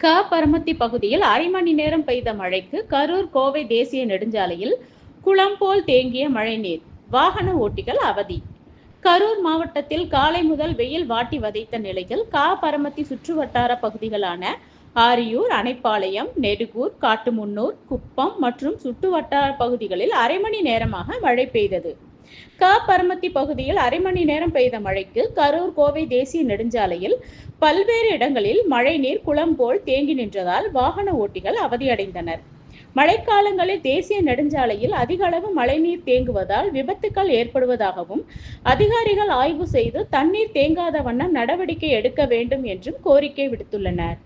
க பரமத்தி பகுதியில் அரை மணி நேரம் பெய்த மழைக்கு கரூர் கோவை தேசிய நெடுஞ்சாலையில் குளம் போல் தேங்கிய மழைநீர் வாகன ஓட்டிகள் அவதி. கரூர் மாவட்டத்தில் காலை முதல் வெயில் வாட்டி வதைத்த நிலையில் கா பரமத்தி சுற்றுவட்டார பகுதிகளான ஆரியூர் அணைப்பாளையம் நெடுகூர் காட்டுமுன்னூர் குப்பம் மற்றும் சுற்றுவட்டார பகுதிகளில் அரை மணி நேரமாக மழை பெய்தது. க பரமத்தி பகுதியில் அரை மணி நேரம் பெய்த மழைக்கு கரூர் கோவை தேசிய நெடுஞ்சாலையில் பல்வேறு இடங்களில் மழைநீர் குளம் போல் தேங்கி நின்றதால் வாகன ஓட்டிகள் அவதியடைந்தனர். மழைக்காலங்களில் தேசிய நெடுஞ்சாலையில் அதிக அளவு மழைநீர் தேங்குவதால் விபத்துக்கள் ஏற்படுவதாகவும் அதிகாரிகள் ஆய்வு செய்து தண்ணீர் தேங்காத வண்ணம் நடவடிக்கை எடுக்க வேண்டும் என்றும் கோரிக்கை விடுத்துள்ளனர்.